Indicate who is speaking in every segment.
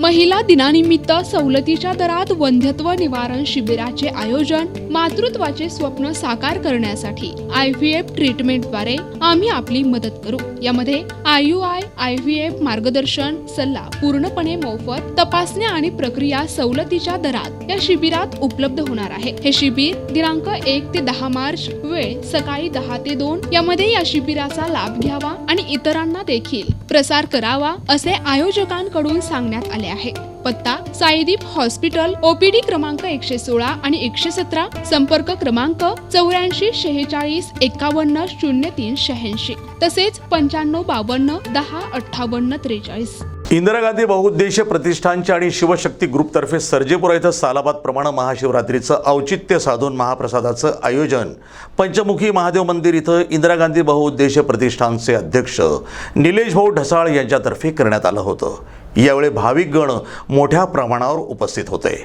Speaker 1: महिला दिनानिमित्त सवलतीच्या दरात वंध्यत्व निवारण शिबिराचे आयोजन मातृत्वाचे स्वप्न साकार करण्यासाठी आय व्ही एफ ट्रीटमेंटद्वारे आम्ही आपली मदत करू. यामध्ये I U I I V F मार्गदर्शन सल्ला पूर्णपणे मोफत तपासण्या आणि प्रक्रिया सवलतीच्या दरात या शिबिरात उपलब्ध होणार आहे. हे शिबिर दिनांक एक ते दहा मार्च वेळ सकाळी दहा ते दोन यामध्ये या शिबिराचा लाभ घ्यावा आणि इतरांना देखील प्रसार करावा असे आयोजकांकडून सांगण्यात आले आहे. पत्ता साईदीप हॉस्पिटल ओपीडी क्रमांक एकशे सोळा आणि एकशे सतरा संपर्क क्रमांक चौऱ्याऐंशी शेहेचाळीस एकावन्न शून्य तीन शहाऐंशी. तसेच पंच्याण्णव बावन्न दहा अठ्ठावन्न त्रेचाळीस.
Speaker 2: इंदिरा गांधी बहुउद्देशीय प्रतिष्ठानच्या आणि शिवशक्ती ग्रुपतर्फे सर्जेपुरा इथं सालाबाद प्रमाण महाशिवरात्रीचं औचित्य साधून महाप्रसादाचं आयोजन. पंचमुखी महादेव मंदिर इथं इंदिरा गांधी बहुउद्देशीय प्रतिष्ठानचे अध्यक्ष निलेश भाऊ ढसाळ यांच्यातर्फे करण्यात आलं होतं. यावेळी भाविकगण मोठ्या प्रमाणावर उपस्थित होते.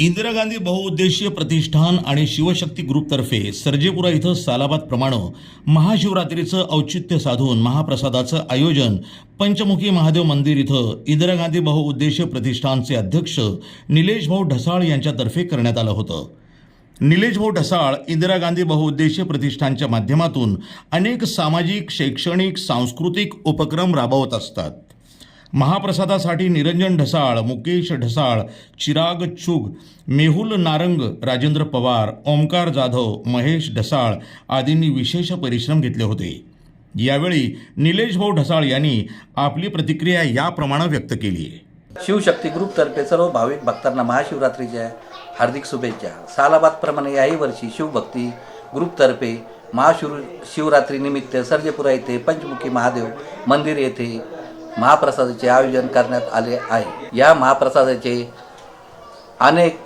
Speaker 2: इंदिरा गांधी बहुउद्देशीय प्रतिष्ठान आणि शिवशक्ती ग्रुपतर्फे सर्जेपुरा इथं सालाबाद प्रमाणे महाशिवरात्रीचं औचित्य साधून महाप्रसादाचं आयोजन पंचमुखी महादेव मंदिर इथं इंदिरा गांधी बहुउद्देशीय प्रतिष्ठानचे अध्यक्ष निलेश भाऊ ढसाळ यांच्यातर्फे करण्यात आलं होतं. निलेश भाऊ ढसाळ इंदिरा गांधी बहुउद्देशीय प्रतिष्ठानच्या माध्यमातून अनेक सामाजिक शैक्षणिक सांस्कृतिक उपक्रम राबवत असतात. महाप्रसादासाठी निरंजन ढसाळ मुकेश ढसाळ चिराग चुग मेहुल नारंग राजेंद्र पवार ओमकार जाधव महेश ढसाळ आदींनी विशेष परिश्रम घेतले होते. यावेळी निलेश भाऊ ढसाळ यांनी आपली प्रतिक्रिया याप्रमाणे व्यक्त केली
Speaker 3: शिवशक्ती ग्रुपतर्फे सर्व भाविक भक्तांना महाशिवरात्रीच्या हार्दिक शुभेच्छा. सालाबादप्रमाणे याही वर्षी शिवभक्ती ग्रुपतर्फे महाशिव शिवरात्रीनिमित्त सर्जेपुरा येथे पंचमुखी महादेव मंदिर येथे महाप्रसादाचे आयोजन करण्यात आले आहे. या महाप्रसादाचे अनेक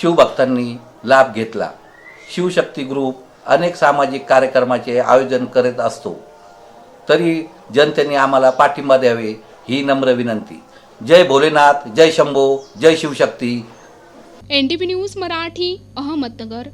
Speaker 3: शिवभक्तांनी लाभ घेतला. शिवशक्ती ग्रुप अनेक सामाजिक कार्यक्रमाचे आयोजन करत असतो. तरी जनतेने आम्हाला पाठिंबा द्यावे ही नम्र विनंती. जय भोलेनाथ जय शंभो जय Shivshakti.
Speaker 1: N T news Marathi Ahmednagar.